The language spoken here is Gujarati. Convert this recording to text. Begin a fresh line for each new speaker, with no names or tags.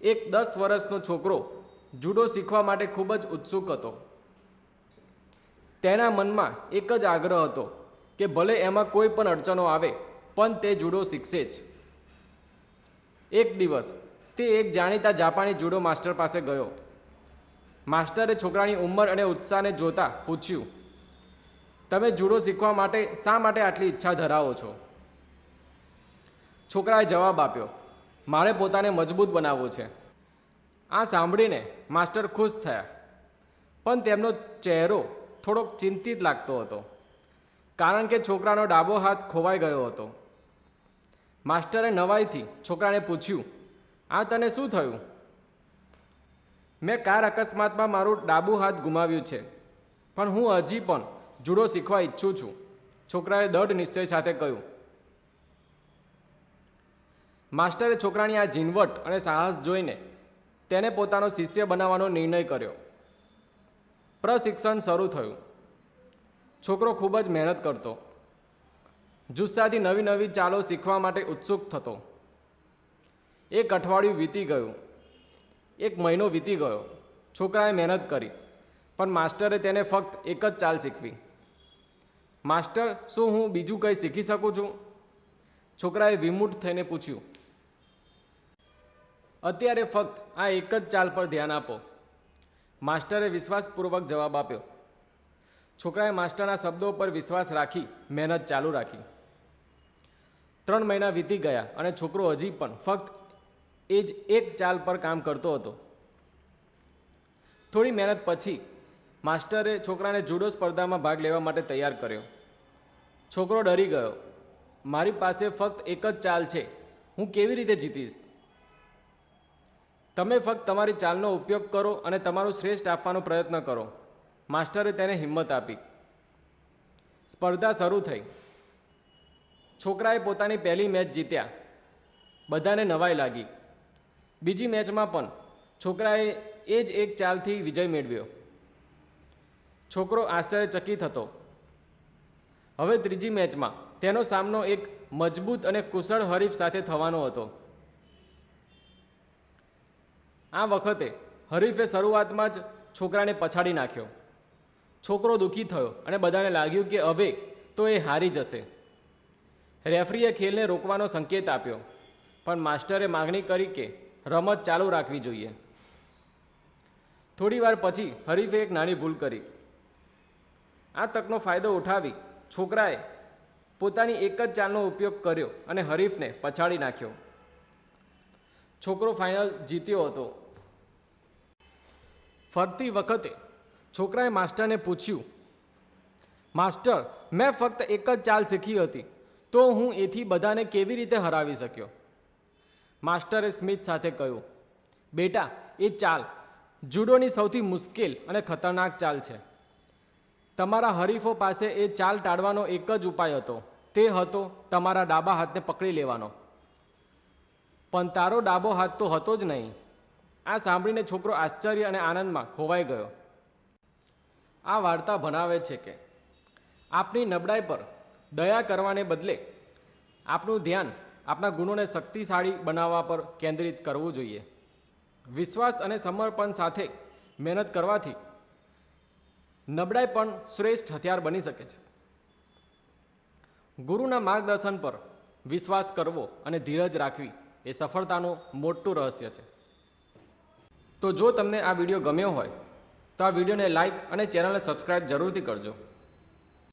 એક દસ વર્ષનો છોકરો જુડો શીખવા માટે ખૂબ જ ઉત્સુક હતો. તેના મનમાં એક જ આગ્રહ હતો કે ભલે એમાં કોઈ પણ અડચણો આવે, પણ તે જુડો શીખશે જ. એક દિવસ તે એક જાણીતા જાપાની જુડો માસ્ટર પાસે ગયો. માસ્ટરે છોકરાની ઉંમર અને ઉત્સાહને જોતા પૂછ્યું, તમે જુડો શીખવા માટે શા માટે આટલી ઈચ્છા ધરાવો છો? છોકરાએ જવાબ આપ્યો મારે પોતાને મજબૂત બનાવવું છે. આ સાંભળીને માસ્ટર ખુશ થયા. પણ તેમનો ચહેરો થોડોક ચિંતિત લાગતો હતો. કારણ કે છોકરાનો ડાબો હાથ ખોવાઈ ગયો હતો. માસ્ટરે નવાઈથી છોકરાને પૂછ્યું, આ તને શું થયું? મેં કાર અકસ્માતમાં મારું ડાબું હાથ ગુમાવ્યું છે, પણ હું હજી પણ જુડો શીખવા ઈચ્છું છું. છોકરાએ દઢ નિશ્ચય સાથે કહ્યું માસ્ટરે છોકરાની આ ઝીણવટ અને સાહસ જોઈને તેને પોતાનો શિષ્ય બનાવવાનો નિર્ણય કર્યો. પ્રશિક્ષણ શરૂ થયું. છોકરો ખૂબ જ મહેનત કરતો. જુસ્સાથી નવી નવી ચાલો શીખવા માટે ઉત્સુક થતો. એક અઠવાડિયું વીતી ગયું. એક મહિનો વીતી ગયો. છોકરાએ મહેનત કરી, પણ માસ્ટરે તેને ફક્ત એક જ ચાલ શીખવી. માસ્ટર, શું હું બીજું કંઈ શીખી શકું છું? છોકરાએ વિમુખ થઈને પૂછ્યું. અત્યારે ફક્ત આ એક જ ચાલ પર ધ્યાન આપો. માસ્ટરે વિશ્વાસપૂર્વક જવાબ આપ્યો. છોકરાએ માસ્ટરના શબ્દો પર વિશ્વાસ રાખી, મહેનત ચાલુ રાખી. ત્રણ મહિના વીતી ગયા અને છોકરો હજી પણ ફક્ત એ જ એક ચાલ પર કામ કરતો હતો. થોડી મહેનત પછી માસ્ટરે છોકરાને જુડો સ્પર્ધામાં ભાગ લેવા માટે તૈયાર કર્યો. છોકરો ડરી ગયો. મારી પાસે ફક્ત એક જ ચાલ છે. હું કેવી રીતે જીતીશ? તમે ફક્ત તમારી ચાલનો ઉપયોગ કરો અને તમારું શ્રેષ્ઠ આપવાનો પ્રયત્ન કરો. માસ્ટરે તેને હિંમત આપી. સ્પર્ધા શરૂ થઈ. છોકરાએ પોતાની પહેલી મેચ જીત્યા. બધાને નવાઈ લાગી. બીજી મેચમાં પણ છોકરાએ એ જ એક ચાલથી વિજય મેળવ્યો. છોકરો આશ્ચર્યચકિત હતો. હવે ત્રીજી મેચમાં તેનો સામનો એક મજબૂત અને કુશળ હરીફ સાથે થવાનો હતો. આ વખતે હરીફે શરૂઆતમાં જ છોકરાને પછાડી નાખ્યો. છોકરો દુઃખી થયો અને બધાને લાગ્યું કે હવે તો એ હારી જશે. રેફરીએ ખેલને રોકવાનો સંકેત આપ્યો, પણ માસ્ટરે માગણી કરી કે રમત ચાલુ રાખવી જોઈએ. થોડીવાર પછી હરીફે એક નાની ભૂલ કરી. આ તકનો ફાયદો ઉઠાવી છોકરાએ પોતાની એક જ ચાલનો ઉપયોગ કર્યો અને હરીફને પછાડી નાખ્યો. છોકરો ફાઇનલ જીત્યો હતો. ફરતી વખતે છોકરાએ માસ્ટરને પૂછ્યું, માસ્ટર, મેં ફક્ત એક જ ચાલ શીખી હતી, તો હું એથી બધાને કેવી રીતે હરાવી શક્યો? માસ્ટરે સ્મિથ સાથે કહ્યું, બેટા, એ ચાલ જુડોની સૌથી મુશ્કેલ અને ખતરનાક ચાલ છે. તમારા હરીફો પાસે એ ચાલ ટાળવાનો એક જ ઉપાય હતો. તે હતો તમારા ડાબા હાથને પકડી લેવાનો. પણ તારો ડાબો હાથ તો હતો જ નહીં. આ સાંભળીને છોકરો આશ્ચર્ય અને આનંદમાં ખોવાઈ ગયો. આ વાર્તા ભણાવે છે કે આપણી નબળાઈ પર દયા કરવાને બદલે આપણું ધ્યાન આપણા ગુણોને શક્તિશાળી બનાવવા પર કેન્દ્રિત કરવું જોઈએ. વિશ્વાસ અને સમર્પણ સાથે મહેનત કરવાથી નબળાઈ પણ શ્રેષ્ઠ હથિયાર બની શકે છે. ગુરુના માર્ગદર્શન પર વિશ્વાસ કરવો અને ધીરજ રાખવી એ સફળતાનું મોટું રહસ્ય છે. તો જો તમને આ વીડિયો ગમ્યો હોય, તો આ વિડીયોને લાઇક અને ચેનલને સબસ્ક્રાઈબ જરૂરથી કરજો.